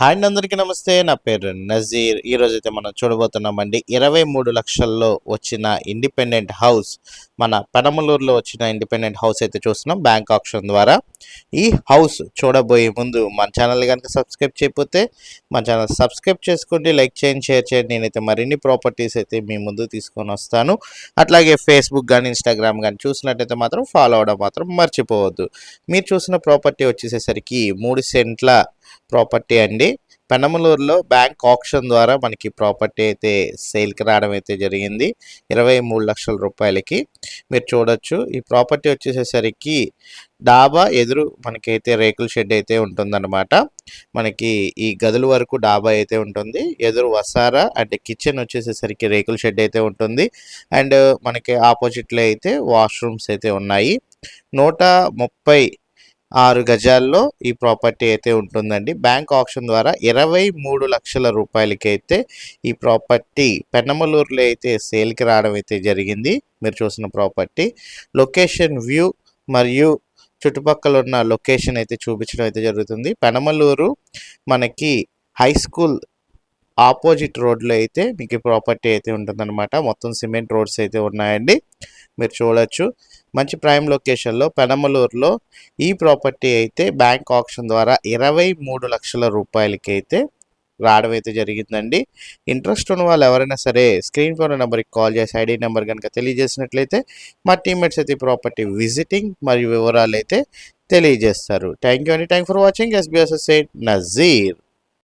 Hi అండి అందరికీ నమస్తే. నా పేరు నజీర్. ఈరోజు అయితే మనం చూడబోతున్నామండి. ఇరవై మూడు లక్షల్లో వచ్చిన ఇండిపెండెంట్ హౌస్ మన పెనమలూరులో వచ్చిన ఇండిపెండెంట్ హౌస్ అయితే చూస్తున్నాం బ్యాంక్ ఆప్షన్ ద్వారా. ఈ హౌస్ చూడబోయే ముందు మన ఛానల్ కనుక సబ్స్క్రైబ్ చేయకపోతే మన ఛానల్ సబ్స్క్రైబ్ చేసుకోండి లైక్ చేయండి షేర్ చేయండి. నేనైతే మరిన్ని ప్రాపర్టీస్ అయితే మీ ముందు తీసుకొని వస్తాను. అట్లాగే ఫేస్బుక్ కానీ ఇన్స్టాగ్రామ్ కానీ చూసినట్టయితే మాత్రం ఫాలో అవడం మాత్రం మర్చిపోవద్దు. మీరు చూసిన ప్రాపర్టీ వచ్చేసేసరికి మూడు సెంట్ల ప్రాపర్టీ అండి. పెనమలూరులో బ్యాంక్ ఆప్షన్ ద్వారా మనకి ప్రాపర్టీ అయితే సేల్కి రావడం అయితే జరిగింది. ఇరవై మూడు లక్షల రూపాయలకి. మీరు చూడొచ్చు. ఈ ప్రాపర్టీ వచ్చేసేసరికి డాబా ఎదురు మనకైతే రేకుల షెడ్ అయితే ఉంటుందన్నమాట. మనకి ఈ గదుల వరకు డాబా అయితే ఉంటుంది. ఎదురు వసారా అంటే కిచెన్ వచ్చేసేసరికి రేకుల షెడ్ అయితే ఉంటుంది. అండ్ మనకి ఆపోజిట్లో అయితే వాష్రూమ్స్ అయితే ఉన్నాయి. నూట ముప్పై ఆరు గజాల్లో ఈ ప్రాపర్టీ అయితే ఉంటుందండి. బ్యాంక్ ఆప్షన్ ద్వారా ఇరవై మూడు లక్షల రూపాయలకి అయితే ఈ ప్రాపర్టీ పెన్నమలూరులో అయితే సేల్కి రావడం అయితే జరిగింది. మీరు చూసిన ప్రాపర్టీ. లొకేషన్ వ్యూ మరియు చుట్టుపక్కల ఉన్న లొకేషన్ అయితే చూపించడం అయితే జరుగుతుంది. పెనమలూరు మనకి హై స్కూల్ ఆపోజిట్ రోడ్లో అయితే మీకు ప్రాపర్టీ అయితే ఉంటుందన్నమాట. మొత్తం సిమెంట్ రోడ్స్ అయితే ఉన్నాయండి. మీరు చూడొచ్చు. మంచి ప్రైమ్ లొకేషన్లో పెనమలూరులో ఈ ప్రాపర్టీ అయితే బ్యాంక్ ఆప్షన్ ద్వారా ఇరవై మూడు లక్షల రూపాయలకి అయితే రావడం అయితే జరిగిందండి. ఇంట్రెస్ట్ ఉన్న వాళ్ళు ఎవరైనా సరే స్క్రీన్ పైన నెంబర్కి కాల్ చేసి ఐడి నెంబర్ కనుక తెలియజేసినట్లయితే మా టీమ్మేట్స్ అయితే ప్రాపర్టీ విజిటింగ్ మరియు వివరాలు అయితే తెలియజేస్తారు. థ్యాంక్ యూ అండి. Thank for watching. S B S Nazeer.